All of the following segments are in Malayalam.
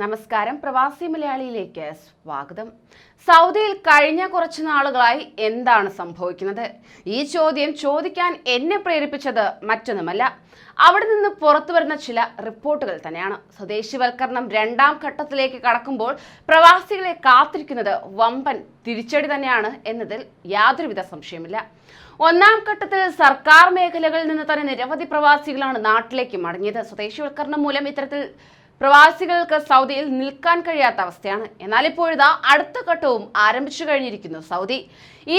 നമസ്കാരം. പ്രവാസി മലയാളിയിലേക്ക് സ്വാഗതം. സൗദിയിൽ കഴിഞ്ഞ കുറച്ച് നാളുകളായി എന്താണ് സംഭവിക്കുന്നത്? ഈ ചോദ്യം ചോദിക്കാൻ എന്നെ പ്രേരിപ്പിച്ചത് മറ്റൊന്നുമല്ല. അവിടെ നിന്ന് പുറത്തു വരുന്ന ചില റിപ്പോർട്ടുകൾ തന്നെയാണ്. സ്വദേശിവൽക്കരണം രണ്ടാം ഘട്ടത്തിലേക്ക് കടക്കുമ്പോൾ പ്രവാസികളെ കാത്തിരിക്കുന്നത് വമ്പൻ തിരിച്ചടി തന്നെയാണ് എന്നതിൽ യാതൊരുവിധ സംശയമില്ല. ഒന്നാം ഘട്ടത്തിൽ സർക്കാർ മേഖലകളിൽ നിന്ന് തന്നെ നിരവധി പ്രവാസികളാണ് നാട്ടിലേക്ക് മടങ്ങിയത്. സ്വദേശിവൽക്കരണം മൂലം ഇത്തരത്തിൽ പ്രവാസികൾക്ക് സൗദിയിൽ നിൽക്കാൻ കഴിയാത്ത അവസ്ഥയാണ്. എന്നാൽ ഇപ്പോഴിതാ അടുത്ത ഘട്ടവും ആരംഭിച്ചു കഴിഞ്ഞിരിക്കുന്നു സൗദി.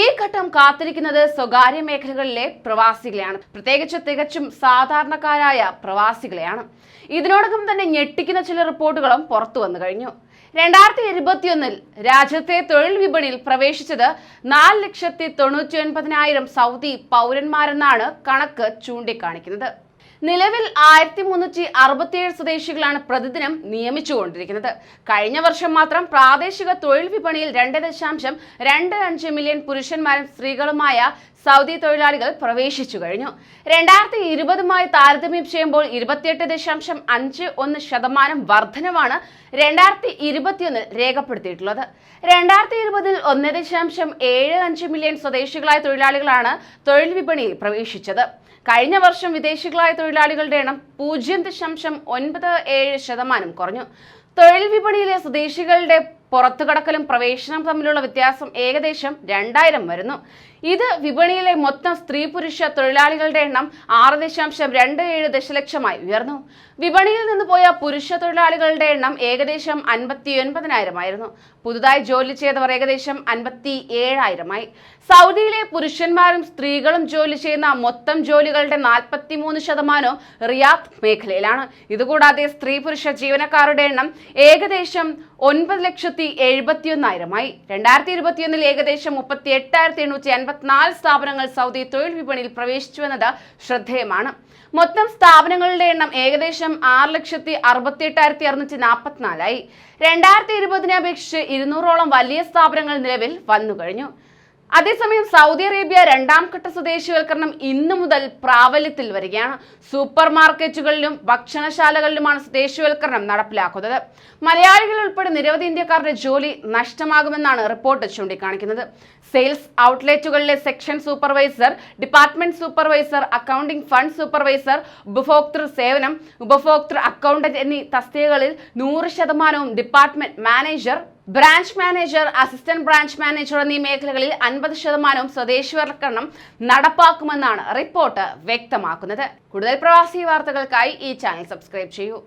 ഈ ഘട്ടം കാത്തിരിക്കുന്നത് സ്വകാര്യ മേഖലകളിലെ പ്രവാസികളെയാണ്. പ്രത്യേകിച്ച് തികച്ചും സാധാരണക്കാരായ പ്രവാസികളെയാണ്. ഇതിനോടകം തന്നെ ഞെട്ടിക്കുന്ന ചില റിപ്പോർട്ടുകളും പുറത്തു വന്നു കഴിഞ്ഞു. രണ്ടായിരത്തി ഇരുപത്തിയൊന്നിൽ രാജ്യത്തെ തൊഴിൽ വിപണിയിൽ പ്രവേശിച്ചത് നാല് ലക്ഷത്തി തൊണ്ണൂറ്റി ഒൻപതിനായിരം സൗദി പൗരന്മാരെന്നാണ് കണക്ക് ചൂണ്ടിക്കാണിക്കുന്നത്. നിലവിൽ ആയിരത്തി മുന്നൂറ്റി അറുപത്തിയേഴ് സ്വദേശികളാണ് പ്രതിദിനം നിയമിച്ചുകൊണ്ടിരിക്കുന്നത്. കഴിഞ്ഞ വർഷം മാത്രം പ്രാദേശിക തൊഴിൽ വിപണിയിൽ രണ്ട് ദശാംശം രണ്ട് അഞ്ച് മില്യൺ പുരുഷന്മാരും സ്ത്രീകളുമായ സൗദി തൊഴിലാളികൾ പ്രവേശിച്ചു കഴിഞ്ഞു. രണ്ടായിരത്തി ഇരുപതുമായി താരതമ്യം ചെയ്യുമ്പോൾ ഇരുപത്തിയെട്ട് ദശാംശം അഞ്ച് ഒന്ന് ശതമാനം വർധനവാണ് രണ്ടായിരത്തി ഇരുപത്തിയൊന്നിൽ രേഖപ്പെടുത്തിയിട്ടുള്ളത്. രണ്ടായിരത്തി ഇരുപതിൽ ഒന്ന് ദശാംശം ഏഴ് അഞ്ച് മില്യൺ സ്വദേശികളായ തൊഴിലാളികളാണ് തൊഴിൽ വിപണിയിൽ പ്രവേശിച്ചത്. കഴിഞ്ഞ വർഷം വിദേശികളായ തൊഴിലാളികളുടെ എണ്ണം പൂജ്യം ദശാംശം ഒൻപത് ഏഴ് ശതമാനം കുറഞ്ഞു. തൊഴിൽ വിപണിയിലെ സ്വദേശികളുടെ പുറത്തുകടക്കലും പ്രവേശനം തമ്മിലുള്ള വ്യത്യാസം ഏകദേശം രണ്ടായിരം വരുന്നു. ഇത് വിപണിയിലെ മൊത്തം സ്ത്രീ പുരുഷ തൊഴിലാളികളുടെ എണ്ണം ആറ് ദശാംശം രണ്ട് ഏഴ് ദശലക്ഷമായി ഉയർന്നു. വിപണിയിൽ നിന്ന് പോയ പുരുഷ തൊഴിലാളികളുടെ എണ്ണം ഏകദേശം അൻപത്തി ഒൻപതിനായിരമായിരുന്നു പുതുതായി ജോലി ചെയ്തവർ ഏകദേശം അൻപത്തി ഏഴായിരമായി സൗദിയിലെ പുരുഷന്മാരും സ്ത്രീകളും ജോലി ചെയ്യുന്ന മൊത്തം ജോലികളുടെ നാൽപ്പത്തി മൂന്ന് ശതമാനവും റിയാദ് മേഖലയിലാണ്. ഇതുകൂടാതെ സ്ത്രീ പുരുഷ ജീവനക്കാരുടെ എണ്ണം ഏകദേശം ഒൻപത് ലക്ഷത്തി എഴുപത്തിയൊന്നായിരമായി. രണ്ടായിരത്തി ഇരുപത്തിയൊന്നിൽ ഏകദേശം മുപ്പത്തി എട്ടായിരത്തി എണ്ണൂറ്റി അൻപത്തിനാല് സ്ഥാപനങ്ങൾ സൗദി തൊഴിൽ വിപണിയിൽ പ്രവേശിച്ചുവെന്നത് ശ്രദ്ധേയമാണ്. മൊത്തം സ്ഥാപനങ്ങളുടെ എണ്ണം ഏകദേശം ആറ് ലക്ഷത്തി അറുപത്തി എട്ടായിരത്തി അറുന്നൂറ്റി നാൽപ്പത്തിനാലായി രണ്ടായിരത്തി ഇരുപതിനെ അപേക്ഷിച്ച് ഇരുന്നൂറോളം വലിയ സ്ഥാപനങ്ങൾ നിലവിൽ വന്നു കഴിഞ്ഞു അതേസമയം സൗദി അറേബ്യ രണ്ടാം ഘട്ട സ്വദേശിവൽക്കരണം ഇന്നു മുതൽ പ്രാബല്യത്തിൽ വരികയാണ്. സൂപ്പർ മാർക്കറ്റുകളിലും ഭക്ഷണശാലകളിലുമാണ് സ്വദേശിവൽക്കരണം നടപ്പിലാക്കുന്നത്. മലയാളികൾ ഉൾപ്പെടെ നിരവധി ഇന്ത്യക്കാരുടെ ജോലി നഷ്ടമാകുമെന്നാണ് റിപ്പോർട്ട് ചൂണ്ടിക്കാണിക്കുന്നത്. Sales ഔട്ട്ലെറ്റുകളിലെ section supervisor department supervisor accounting fund supervisor ഉപഭോക്തൃ സേവനം ഉപഭോക്തൃ അക്കൗണ്ടന്റ് എന്നീ തസ്തികകളിൽ നൂറ് ശതമാനവും department manager branch manager assistant branch manager എന്നീ മേഖലകളിൽ അൻപത് ശതമാനവും സ്വദേശിവൽക്കരണം നടപ്പാക്കുമെന്നാണ് റിപ്പോർട്ട് വ്യക്തമാക്കുന്നത്. കൂടുതൽ പ്രവാസി വാർത്തകൾക്കായി ഈ ചാനൽ സബ്സ്ക്രൈബ് ചെയ്യൂ.